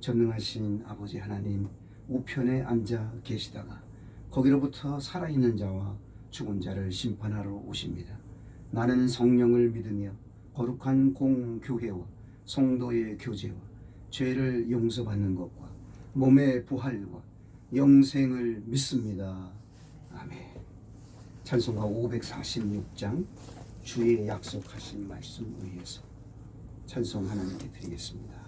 전능하신 아버지 하나님 우편에 앉아 계시다가 거기로부터 살아있는 자와 죽은 자를 심판하러 오십니다. 나는 성령을 믿으며 거룩한 공교회와 성도의 교제와 죄를 용서받는 것과 몸의 부활과 영생을 믿습니다. 아멘. 찬송가 546장 주의 약속하신 말씀 위에서 찬송 하나님께 드리겠습니다.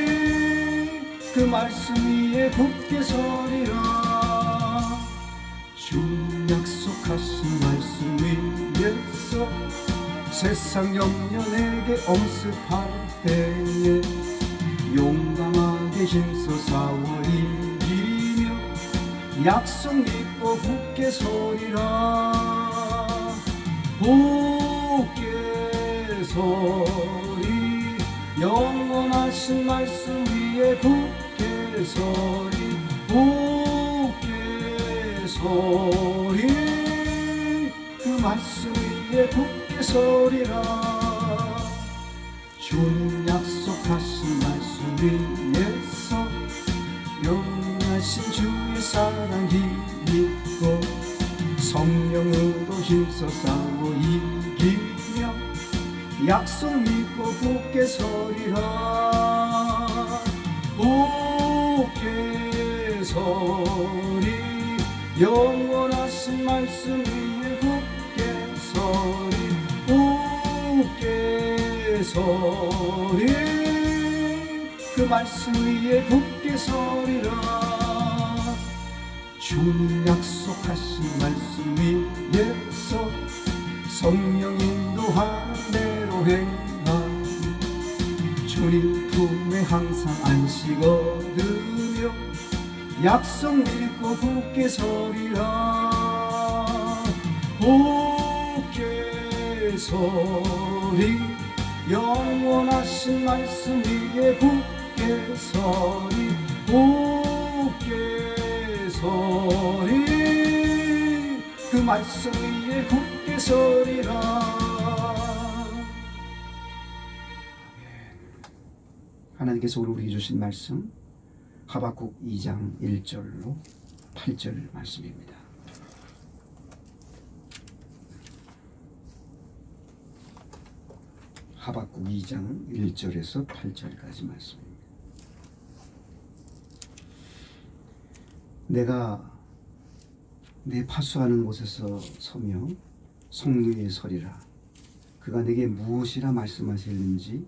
그 말씀 위에 굳게 서리라. 주 약속하신 말씀 위에서 세상 내게 엄습할 때에 용감하게 힘써 싸워 이기며 약속 믿고 굳게 서리라. 굳게 서리 영원하신 말씀 위에 굳게 서리 굳게 서리. 그 말씀 위에 굳게 서리라. 주님 약속하신 말씀 위에서 영원하신 주의 사랑 힘입고 성령으로 힘써 싸워 이기며 약속 믿 고 굳게 서리라. 굳게 서리. 영원하신 말씀 위에 굳게 서리. 굳게 서리. 그 말씀 위에 굳게 서리라. 주님 약속하신 말씀 위에서. 성령 인도하대로 행하니 주님 품에 항상 안식 얻으며 약속 믿고 굳게 서리라. 굳게 서리 영원하신 말씀 위에 굳게 서리 굳게 서리. 그 말씀 위에 굳게 서리라 하나님께서 오늘 우리에게 주신 말씀 하박국 2장 1절로 8절 말씀입니다. 하박국 2장 1절에서 8절까지 말씀입니다. 내가 내 파수하는 곳에서 서며 성루에 서리라. 그가 내게 무엇이라 말씀하실는지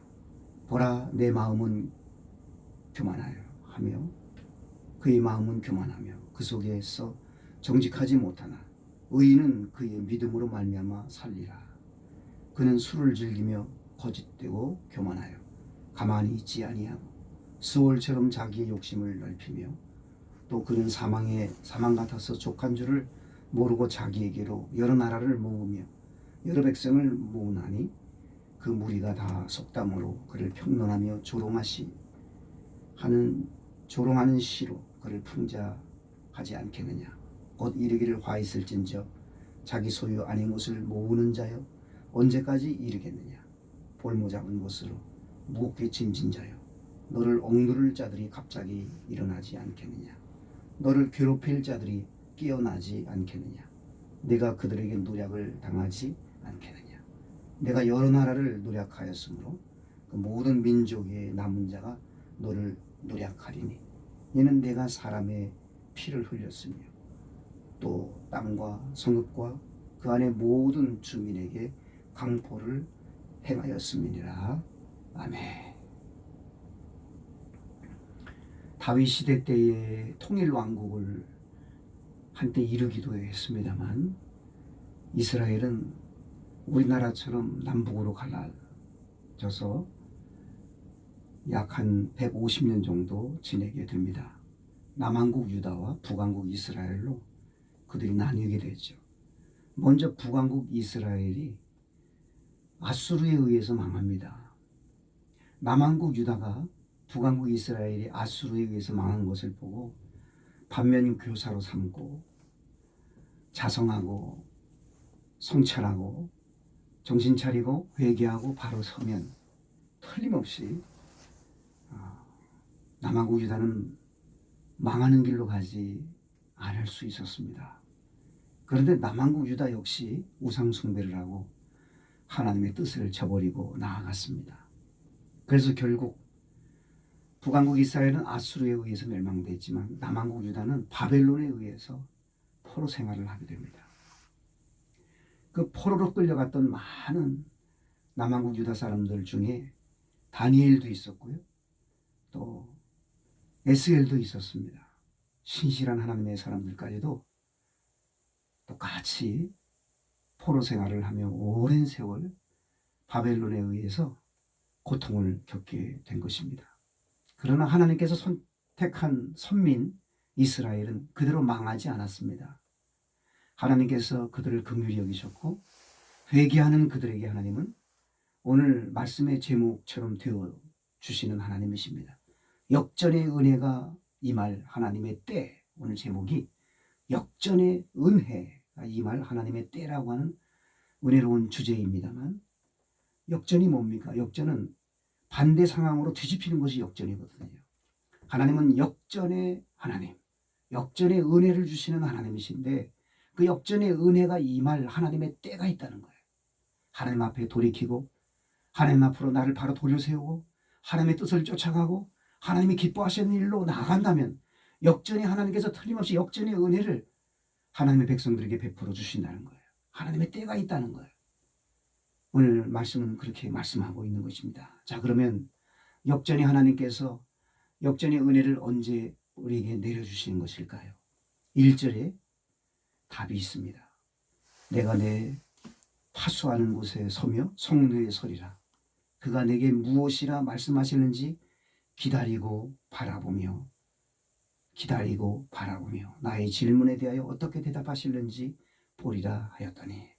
보라 내 마음은 교만하여 하며 그의 마음은 교만하며 그 속에서 정직하지 못하나 의인은 그의 믿음으로 말미암아 살리라. 그는 술을 즐기며 거짓되고 교만하여 가만히 있지 아니하고 수월처럼 자기의 욕심을 넓히며 또 그는 사망에 사망 같아서 족한 줄을 모르고 자기에게로 여러 나라를 모으며 여러 백성을 모으나니 그 무리가 다 속담으로 그를 평론하며 조롱하시 하는 조롱하는 시로 그를 풍자하지 않겠느냐. 곧 이르기를 화 있을진저 자기 소유 아닌 것을 모으는 자여 언제까지 이르겠느냐. 볼모 잡은 것으로 무겁게 짐진 자여 너를 억누를 자들이 갑자기 일어나지 않겠느냐. 너를 괴롭힐 자들이 깨어나지 않겠느냐. 내가 그들에게 노략을 당하지 않겠느냐 내가 여러 나라를 노략하였으므로 그 모든 민족의 남은 자가 너를 노략하리니 이는 내가 사람의 피를 흘렸으며 또 땅과 성읍과 그 안에 모든 주민에게 강포를 행하였음이니라 아멘. 다윗 시대 때의 통일 왕국을 한때 이루기도 했습니다만 이스라엘은 우리나라처럼 남북으로 갈라져서 약 한 150년 정도 지내게 됩니다. 남한국 유다와 북한국 이스라엘로 그들이 나뉘게 되죠. 먼저 북한국 이스라엘이 아수르에 의해서 망합니다. 남한국 유다가 북한국 이스라엘이 아수르에 의해서 망한 것을 보고 반면 교사로 삼고 자성하고 성찰하고 정신 차리고 회개하고 바로 서면 틀림없이 어, 남한국 유다는 망하는 길로 가지 않을 수 있었습니다. 그런데 남한국 유다 역시 우상 숭배를 하고 하나님의 뜻을 저버리고 나아갔습니다. 그래서 결국 북한국 이스라엘은 아수르에 의해서 멸망됐지만 남한국 유다는 바벨론에 의해서 포로 생활을 하게 됩니다. 그 포로로 끌려갔던 많은 남한국 유다 사람들 중에 다니엘도 있었고요. 또 에스겔도 있었습니다. 신실한 하나님의 사람들까지도 똑같이 포로 생활을 하며 오랜 세월 바벨론에 의해서 고통을 겪게 된 것입니다. 그러나 하나님께서 선택한 선민 이스라엘은 그대로 망하지 않았습니다. 하나님께서 그들을 긍휼히 여기셨고 회개하는 그들에게 하나님은 오늘 말씀의 제목처럼 되어 주시는 하나님이십니다. 역전의 은혜가 임할 하나님의 때 오늘 제목이 역전의 은혜가 임할 하나님의 때라고 하는 은혜로운 주제입니다만 역전이 뭡니까? 역전은 반대 상황으로 뒤집히는 것이 역전이거든요. 하나님은 역전의 하나님, 역전의 은혜를 주시는 하나님이신데 그 역전의 은혜가 임할 하나님의 때가 있다는 거예요. 하나님 앞에 돌이키고 하나님 앞으로 나를 바로 돌려세우고 하나님의 뜻을 쫓아가고 하나님이 기뻐하시는 일로 나아간다면 역전이 하나님께서 틀림없이 역전의 은혜를 하나님의 백성들에게 베풀어 주신다는 거예요. 하나님의 때가 있다는 거예요. 오늘 말씀은 그렇게 말씀하고 있는 것입니다. 자, 그러면 역전이 하나님께서 역전의 은혜를 언제 우리에게 내려주시는 것일까요? 1절에 답이 있습니다. 내가 내 파수하는 곳에 서며 성도에 서리라. 그가 내게 무엇이라 말씀하시는지 기다리고 바라보며 기다리고 바라보며 나의 질문에 대하여 어떻게 대답하실는지 보리라 하였더니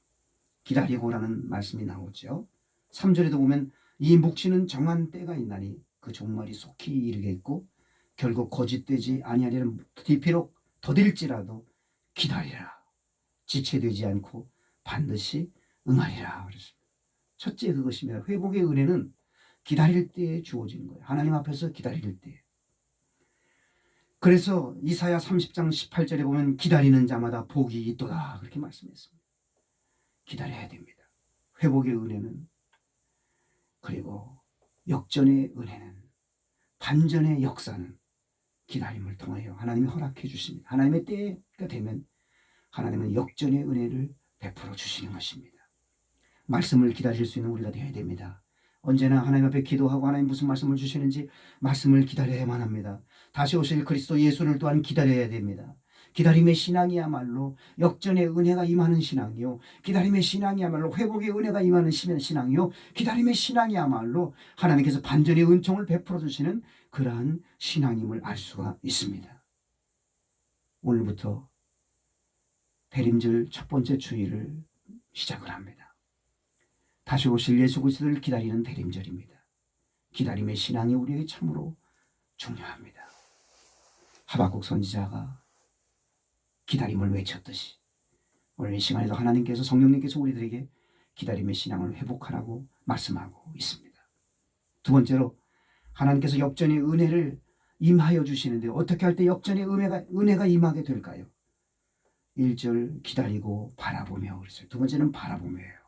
기다리고라는 말씀이 나오죠. 3절에도 보면 이 묵시는 정한 때가 있나니 그 종말이 속히 이르겠고 결국 거짓되지 아니하리는 비록 더딜지라도 기다리라. 지체되지 않고 반드시 응하리라. 그랬습니다. 첫째 그것입니다. 회복의 은혜는 기다릴 때에 주어지는 거예요. 하나님 앞에서 기다릴 때. 그래서 이사야 30장 18절에 보면 기다리는 자마다 복이 있도다. 그렇게 말씀했습니다. 기다려야 됩니다. 회복의 은혜는 그리고 역전의 은혜는 반전의 역사는 기다림을 통하여 하나님이 허락해 주십니다. 하나님의 때가 되면 하나님은 역전의 은혜를 베풀어 주시는 것입니다. 말씀을 기다릴 수 있는 우리가 되어야 됩니다. 언제나 하나님 앞에 기도하고 하나님 무슨 말씀을 주시는지 말씀을 기다려야만 합니다. 다시 오실 그리스도 예수를 또한 기다려야 됩니다. 기다림의 신앙이야말로 역전의 은혜가 임하는 신앙이요. 기다림의 신앙이야말로 회복의 은혜가 임하는 신앙이요. 기다림의 신앙이야말로 하나님께서 반전의 은총을 베풀어 주시는 그러한 신앙임을 알 수가 있습니다. 오늘부터 대림절 첫 번째 주일을 시작을 합니다. 다시 오실 예수 그리스도를 기다리는 대림절입니다. 기다림의 신앙이 우리에게 참으로 중요합니다. 하박국 선지자가 기다림을 외쳤듯이 오늘 이 시간에도 하나님께서 성령님께서 우리들에게 기다림의 신앙을 회복하라고 말씀하고 있습니다. 두 번째로 하나님께서 역전의 은혜를 임하여 주시는데 어떻게 할 때 역전의 은혜가, 은혜가 임하게 될까요? 1절 기다리고 바라보며 그랬어요. 두 번째는 바라보며예요.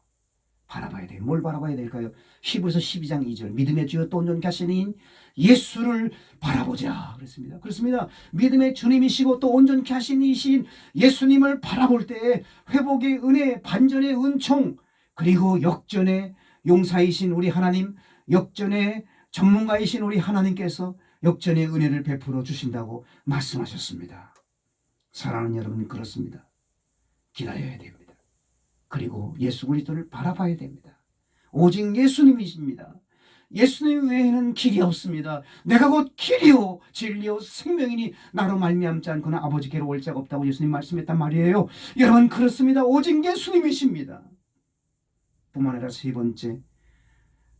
바라봐야 돼요. 뭘 바라봐야 될까요? 히브리서 12장 2절 믿음의 주여 또 온전케 하시는 예수를 바라보자 그랬습니다. 그렇습니다. 믿음의 주님이시고 또 온전케 하신 이신 예수님을 바라볼 때 회복의 은혜, 반전의 은총 그리고 역전의 용사이신 우리 하나님, 역전의 전문가이신 우리 하나님께서 역전의 은혜를 베풀어 주신다고 말씀하셨습니다. 사랑하는 여러분 그렇습니다. 기다려야 됩니다. 그리고 예수 그리스도를 바라봐야 됩니다. 오직 예수님이십니다. 예수님 외에는 길이 없습니다. 내가 곧 길이요 진리요 생명이니 나로 말미암지 않고는 아버지께로 올 자가 없다고 예수님 말씀했단 말이에요. 여러분 그렇습니다. 오직 예수님이십니다. 뿐만 아니라 세 번째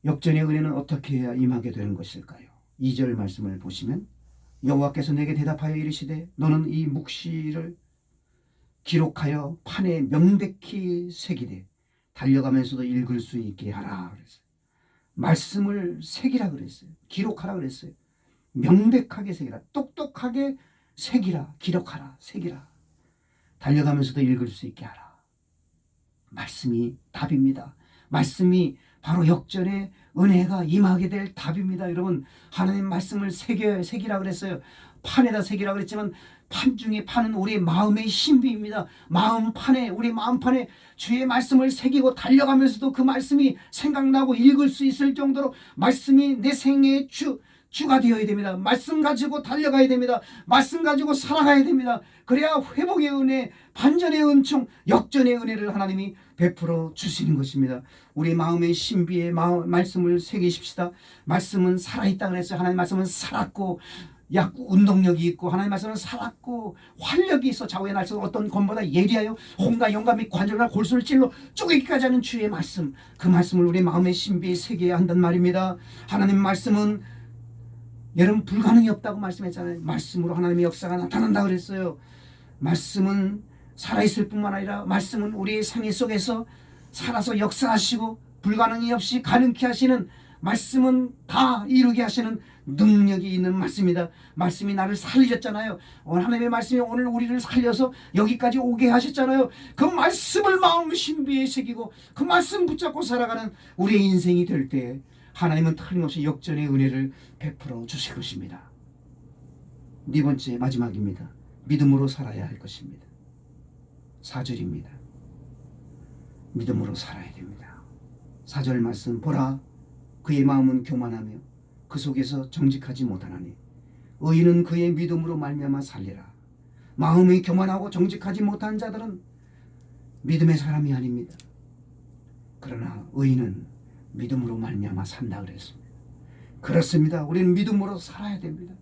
역전의 은혜는 어떻게 해야 임하게 되는 것일까요? 2절 말씀을 보시면 여호와께서 내게 대답하여 이르시되 너는 이 묵시를 기록하여 판에 명백히 새기되 달려가면서도 읽을 수 있게 하라 그랬어요. 말씀을 새기라 그랬어요. 기록하라 그랬어요. 명백하게 새기라. 똑똑하게 새기라. 기록하라. 새기라. 달려가면서도 읽을 수 있게 하라. 말씀이 답입니다. 말씀이 바로 역전의 은혜가 임하게 될 답입니다. 여러분 하나님 말씀을 새겨 새기라 그랬어요. 판에다 새기라 그랬지만 판 중에 판은 우리 마음의 신비입니다. 마음 판에 우리 마음 판에 주의 말씀을 새기고 달려가면서도 그 말씀이 생각나고 읽을 수 있을 정도로 말씀이 내 생애의 주 주가 되어야 됩니다. 말씀 가지고 달려가야 됩니다. 말씀 가지고 살아가야 됩니다. 그래야 회복의 은혜, 반전의 은총, 역전의 은혜를 하나님이 베풀어 주시는 것입니다. 우리 마음의 신비의 마음, 말씀을 새기십시다. 말씀은 살아있다 그랬어요. 하나님 말씀은 살았고 약 운동력이 있고 하나님 말씀은 살았고 활력이 있어 좌우의 날선 어떤 검보다 예리하여 홍과 영감이 관절과 골수를 찔러 쪼개기까지 하는 주의 말씀 그 말씀을 우리 마음의 신비에 새겨야 한단 말입니다 하나님 말씀은 여러분 불가능이 없다고 말씀했잖아요 말씀으로 하나님의 역사가 나타난다 그랬어요 말씀은 살아있을 뿐만 아니라 말씀은 우리의 생애 속에서 살아서 역사하시고 불가능이 없이 가능케 하시는 말씀은 다 이루게 하시는 능력이 있는 말씀이다. 말씀이 나를 살리셨잖아요. 하나님의 말씀이 오늘 우리를 살려서 여기까지 오게 하셨잖아요. 그 말씀을 마음 신비에 새기고 그 말씀 붙잡고 살아가는 우리의 인생이 될 때 하나님은 틀림없이 역전의 은혜를 베풀어 주실 것입니다. 네 번째 마지막입니다. 믿음으로 살아야 할 것입니다. 4절입니다. 믿음으로 살아야 됩니다. 4절 말씀 보라 그의 마음은 교만하며 그 속에서 정직하지 못하나니 의인은 그의 믿음으로 말미암아 살리라. 마음이 교만하고 정직하지 못한 자들은 믿음의 사람이 아닙니다. 그러나 의인은 믿음으로 말미암아 산다 그랬습니다. 그렇습니다. 우리는 믿음으로 살아야 됩니다.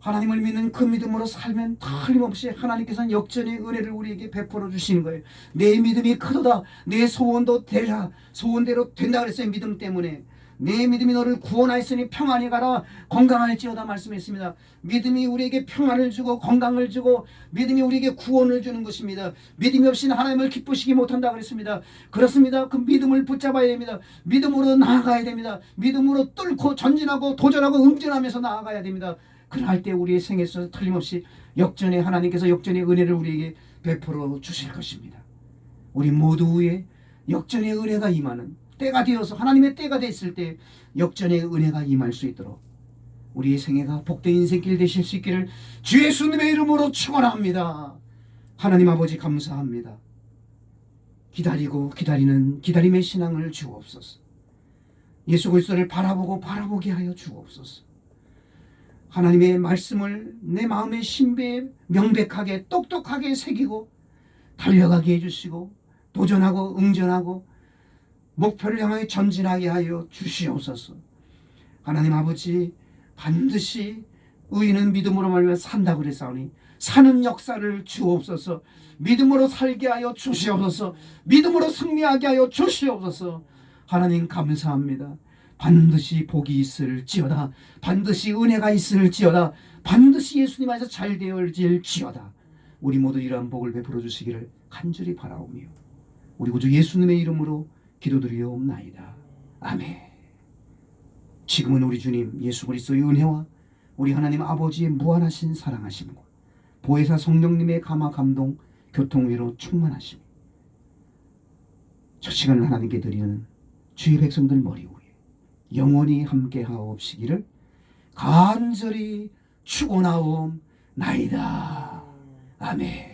하나님을 믿는 그 믿음으로 살면 틀림없이 하나님께서는 역전의 은혜를 우리에게 베풀어 주시는 거예요. 내 믿음이 크도다. 내 소원도 되라. 소원대로 된다 그랬어요. 믿음 때문에. 내 믿음이 너를 구원하였으니 평안히 가라 건강할지어다 말씀했습니다. 믿음이 우리에게 평안을 주고 건강을 주고 믿음이 우리에게 구원을 주는 것입니다. 믿음이 없이는 하나님을 기쁘시기 못한다 그랬습니다. 그렇습니다. 그 믿음을 붙잡아야 됩니다. 믿음으로 나아가야 됩니다. 믿음으로 뚫고 전진하고 도전하고 응전하면서 나아가야 됩니다. 그럴 때 우리의 생에 있어서 틀림없이 역전의 하나님께서 역전의 은혜를 우리에게 베풀어 주실 것입니다. 우리 모두의 역전의 은혜가 임하는 때가 되어서 하나님의 때가 됐을 때 역전의 은혜가 임할 수 있도록 우리의 생애가 복된 인생길 되실 수 있기를 주 예수님의 이름으로 축원합니다. 하나님 아버지 감사합니다. 기다리고 기다리는 기다림의 신앙을 주옵소서. 예수 그리스도를 바라보고 바라보게 하여 주옵소서. 하나님의 말씀을 내 마음의 신비에 명백하게 똑똑하게 새기고 달려가게 해주시고 도전하고 응전하고 목표를 향하여 전진하게 하여 주시옵소서. 하나님 아버지 반드시 의인은 믿음으로 말미암아 산다 그랬사오니 사는 역사를 주옵소서. 믿음으로 살게 하여 주시옵소서. 믿음으로 승리하게 하여 주시옵소서. 하나님 감사합니다 반드시 복이 있을지어다. 반드시 은혜가 있을지어다. 반드시 예수님 안에서 잘 되어질지어다. 우리 모두 이러한 복을 베풀어 주시기를 간절히 바라오며 우리 구주 예수님의 이름으로 기도드리옵나이다. 아멘. 지금은 우리 주님 예수 그리스도의 은혜와 우리 하나님 아버지의 무한하신 사랑하심과 보혜사 성령님의 감화 감동 교통위로 충만하심 저 시간을 하나님께 드리는 주의 백성들 머리 위에 영원히 함께 하옵시기를 간절히 축원하옵나이다. 아멘